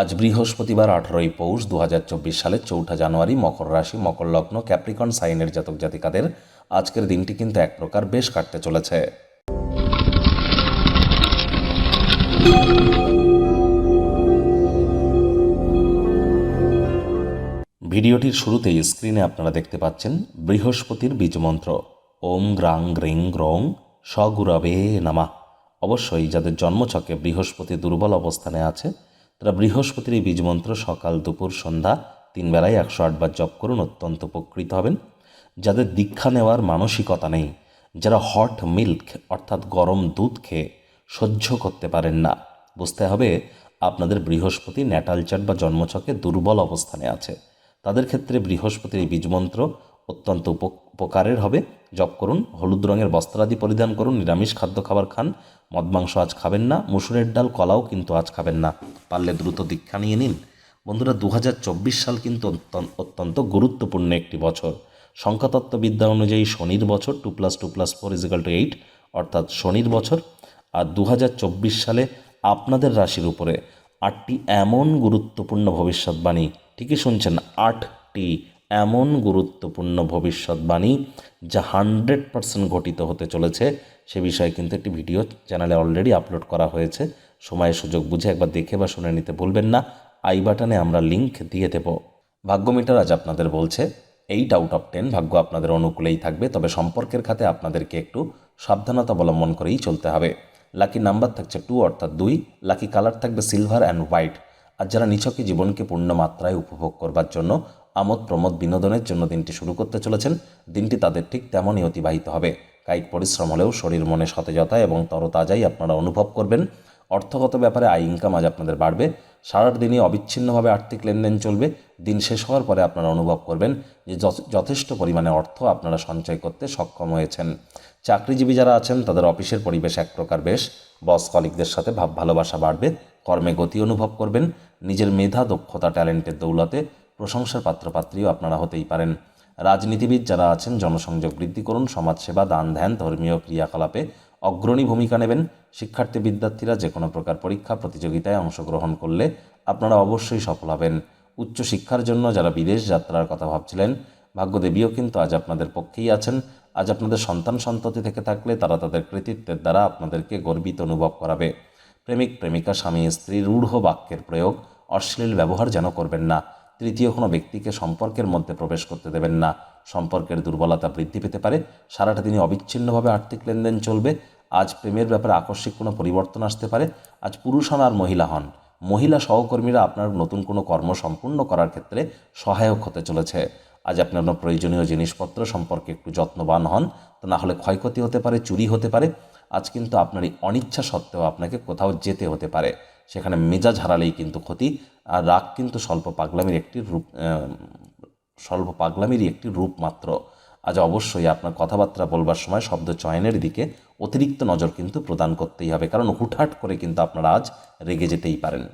আজ বৃহস্পতিবার আঠারোই পৌষ দু সালের চৌঠা জানুয়ারি মকর রাশি, মকর লগ্ন, ক্যাপ্রিকন, সাইনের জাতক জাতিকাদের আজকের দিনটি কিন্তু এক প্রকার বেশ কাটতে চলেছে। ভিডিওটির শুরুতেই স্ক্রিনে আপনারা দেখতে পাচ্ছেন বৃহস্পতির বীজমন্ত্র ওম গ্রাং গ্রিং গ্রং স্বগুরবে নামা। অবশ্যই যাদের জন্মছকে বৃহস্পতি দুর্বল অবস্থানে আছে তারা বৃহস্পতির এই বীজমন্ত্র সকাল দুপুর সন্ধ্যা তিন বেলায় একশো আটবার জপ করুন, অত্যন্ত উপকৃত হবেন। যাদের দীক্ষা নেওয়ার মানসিকতা নেই, যারা হট মিল্ক অর্থাৎ গরম দুধ খেয়ে সহ্য করতে পারেন না, বুঝতে হবে আপনাদের বৃহস্পতি ন্যাটাল বা জন্মছকে দুর্বল অবস্থানে আছে। তাদের ক্ষেত্রে বৃহস্পতির এই বীজমন্ত্র অত্যন্ত উপ- উপকারের হবে। জপ করুন, হলুদ রঙের বস্ত্রাদি পরিধান করুন, নিরামিষ খাদ্য খাবার খান, মদ মাংস আজ খাবেন না, মুসুরের ডাল, কলাও কিন্তু আজ খাবেন না। পারলে দ্রুত দীক্ষা নিয়ে নিন। বন্ধুরা দু হাজার চব্বিশ সাল কিন্তু অত্যন্ত- গুরুত্বপূর্ণ একটি বছর। সংখ্যাতত্ত্ববিদ্যা অনুযায়ী শনির বছর two plus two plus four is equal two eight অর্থাৎ শনির বছর। আর দু হাজার চব্বিশ সালে আপনাদের রাশির উপরে আটটি এমন গুরুত্বপূর্ণ ভবিষ্যৎবাণী, ঠিকই শুনছেন, আটটি এমন গুরুত্বপূর্ণ ভবিষ্যৎবাণী যা হান্ড্রেড পার্সেন্ট ঘটিত হতে চলেছে, সে বিষয়ে কিন্তু একটি ভিডিও চ্যানেলে অলরেডি আপলোড করা হয়েছে। সময় সুযোগ বুঝে একবার দেখে বা শুনে নিতে ভুলবেন না। আই বাটনে আমরা লিংক দিয়ে দেব। ভাগ্যমিটার আজ আপনাদের বলছে, এইট আউট অফ টেন ভাগ্য আপনাদের অনুকূলেই থাকবে, তবে সম্পর্কের খাতে আপনাদেরকে একটু সাবধানতা অবলম্বন করেই চলতে হবে। লাকি নাম্বার থাকছে টু অর্থাৎ দুই, লাকি কালার থাকবে সিলভার অ্যান্ড হোয়াইট। আর যারা নিছকে জীবনকে পূর্ণ মাত্রায় উপভোগ করবার জন্য আমোদ প্রমোদ বিনোদনের জন্য দিনটি শুরু করতে চলেছেন। দিনটি তাদের ঠিক তেমনই অতিবাহিত হবে। কায়িক পরিশ্রম হলেও শরীর মনে সতেজতা এবং তরতাজাই আপনারা অনুভব করবেন। অর্থগত ব্যাপারে আয় ইনকাম আজ আপনাদের বাড়বে। সারার দিনই অবিচ্ছিন্নভাবে আর্থিক লেনদেন চলবে। দিন শেষ হওয়ার পরে আপনারা অনুভব করবেন যে যথ- যথেষ্ট পরিমাণে অর্থ আপনারা সঞ্চয় করতে সক্ষম হয়েছেন। চাকরিজীবী যারা আছেন, তাদের অফিসের পরিবেশ এক প্রকার বেশ। বস কলিকদের সাথে ভাব ভালোবাসা বাড়বে। কর্মে গতি অনুভব করবেন। নিজের মেধা, দক্ষতা, ট্যালেন্টের দৌলতে প্রশংসার পাত্রপাত্রীও আপনারা হতেই পারেন। রাজনীতিবিদ যারা আছেন, জনসংযোগ বৃদ্ধি করুন, সমাজসেবা, দান ধ্যান, ধর্মীয় ক্রিয়াকলাপে অগ্রণী ভূমিকা নেবেন। শিক্ষার্থী বিদ্যার্থীরা যে কোনো প্রকার পরীক্ষা, প্রতিযোগিতায় অংশগ্রহণ করলে আপনারা অবশ্যই সফল হবেন। উচ্চ শিক্ষার জন্য যারা বিদেশ যাত্রার কথা ভাবছিলেন, ভাগ্যদেবীও কিন্তু আজ আপনাদের পক্ষেই আছেন। আজ আপনাদের সন্তান সন্ততি থেকে থাকলে তারা তাদের কৃতিত্বের দ্বারা আপনাদেরকে গর্বিত অনুভব করাবে। প্রেমিক, প্রেমিকা, স্বামী স্ত্রী রূঢ় বাক্যের প্রয়োগ, অশ্লীল ব্যবহার যেন করবেন না। তৃতীয় কোনো ব্যক্তিকে সম্পর্কের মধ্যে প্রবেশ করতে দেবেন না। সম্পর্কের দুর্বলতা বৃদ্ধি পেতে পারে। সারাটা দিনই অবিচ্ছিন্নভাবে আর্থিক লেনদেন চলবে। আজ প্রেমের ব্যাপারে আকস্মিক কোনো পরিবর্তন আসতে পারে। আজ পুরুষ হন আর মহিলা হন। মহিলা সহকর্মীরা আপনার নতুন কোনো কর্ম সম্পূর্ণ করার ক্ষেত্রে সহায়ক হতে চলেছে। আজ আপনি আপনার প্রয়োজনীয় জিনিসপত্র সম্পর্কে একটু যত্নবান হন। তা না হলে ক্ষয়ক্ষতি হতে পারে, চুরি হতে পারে। আজ কিন্তু আপনার এই অনিচ্ছা সত্ত্বেও আপনাকে কোথাও যেতে হতে পারে। সেখানে মেজাজ হারালেই কিন্তু ক্ষতি, আর রাগ কিন্তু স্বল্প পাগলামির একটি রূপ স্বল্প পাগলামিরই একটি রূপ মাত্র। আজ অবশ্যই আপনার কথাবার্তা বলবার সময় শব্দ চয়নের দিকে অতিরিক্ত নজর কিন্তু প্রদান করতেই হবে, কারণ হুটহাট করে কিন্তু আপনারা আজ রেগে যেতেই পারেন।